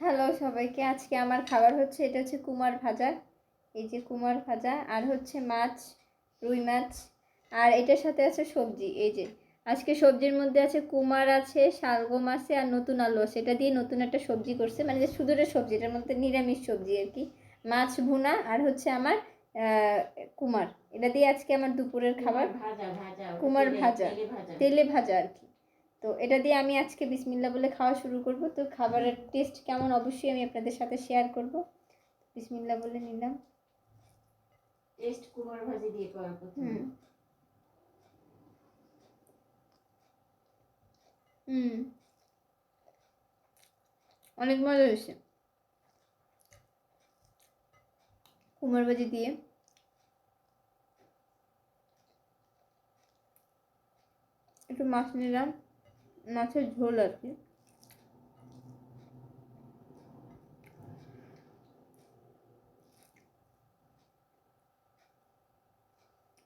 Hello সবাইকে আজকে আমার খাবার হচ্ছে এটা হচ্ছে কুমার ভাজা। এই যে কুমার ভাজা আর হচ্ছে মাছ রুই মাছ আর এটার সাথে আছে সবজি। এই যে আজকে সবজির মধ্যে আছে কুমার আছে শালগম আছে আর নতুন আলু আছে। এটা দিয়ে নতুন একটা সবজি করছে মানে যে শুধু সবজি এটার মধ্যে নিরামিষ সবজি আর কি। মাছ ভুনা আর হচ্ছে আমার কুমার। এটা দিয়ে আজকে আমার দুপুরের খাবার। ভাজা ভাজা কুমার ভাজা। তেলে ভাজা আর কি। তো এটা দিয়ে আমি আজকে বিসমিল্লা বলে খাওয়া শুরু করব। তো খাবারের টেস্ট কেমন? অবশ্যই আমি আপনাদের সাথে শেয়ার করব। বিসমিল্লা বলে নিলাম। টেস্ট কুমার ভাজি দিয়ে করার প্রথমে। হুম। হুম। অনেক মজা হয়েছে। কুমার ভাজি দিয়ে। একটু মাছ নিলাম। মাছের ঝোল আর কি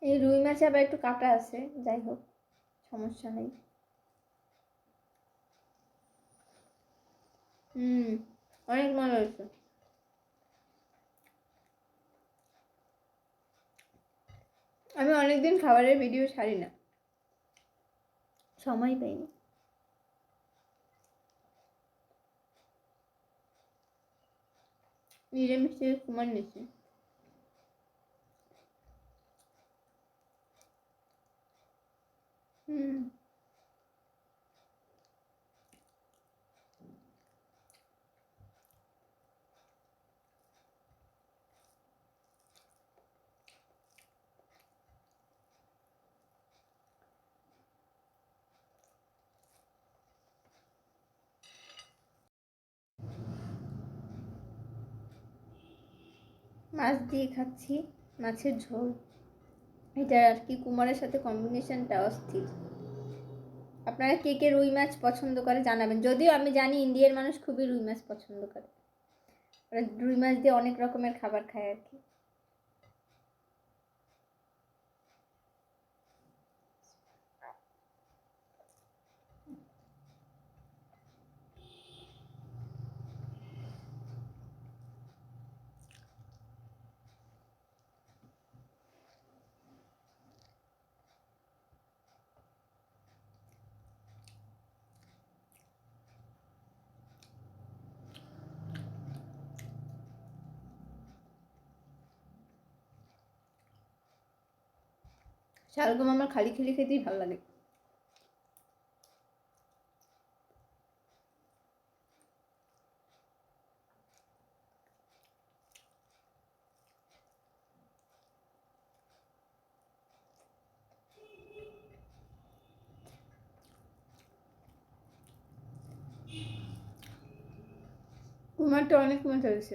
এই রুই মাছে আবার একটু কাটা আছে, যাই হোক, সমস্যা নেই। হুম, অনেক মজা হয়েছে। আমি অনেকদিন খাবারের ভিডিও ছাড়ি না। সময় পাইনি। নিরামিষ থেকে কুমার মাছ দিয়ে খাচ্ছি, মাছের ঝোল। এটা আর কি কুমারের সাথে কম্বিনেশনটা অস্থির। আপনারা কে কে রুই মাছ পছন্দ করে জানাবেন। যদিও আমি জানি ইন্ডিয়ার মানুষ খুবই রুই মাছ পছন্দ করে। রুই মাছ দিয়ে অনেক রকমের খাবার খায় আর কি। শালগম আমার খালি খালি খেতেই ভালো লাগে। কুমারটা অনেক মজা হয়েছে।